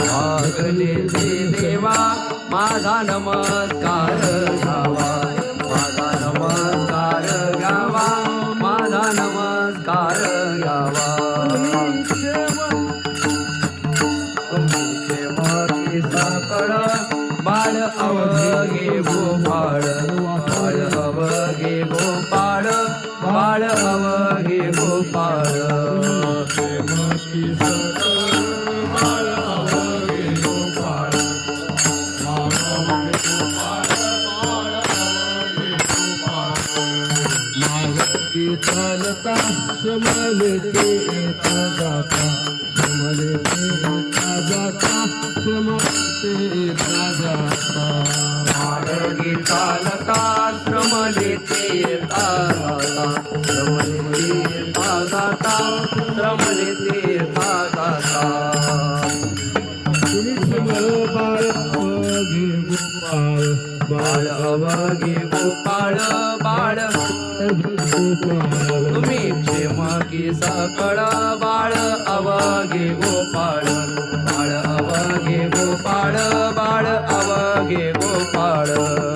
वागले ते देवा माझा नमस्कार घ्यावा. माझा नमस्कार घ्यावा माझा नमस्कार घ्यावा. माती बाळ अवघे गोपाळ. बाळ अवघे गोपाळ बाळ अवघे गोपाळ. चालता समले ते जाता समले ते जाता समले ते जाता. मार्गी चालता श्रमले ते जाता श्रमले ते जाता श्रमले ते जाता. तुम्ही समळ बाळ अवघे गोपाळ बाळ गोपाळ तुम्ही क्षेमा की सकळा बाळ अवघे गोपाळ बाळ अवघे गोपाळ बाळ अवघे गोपाळ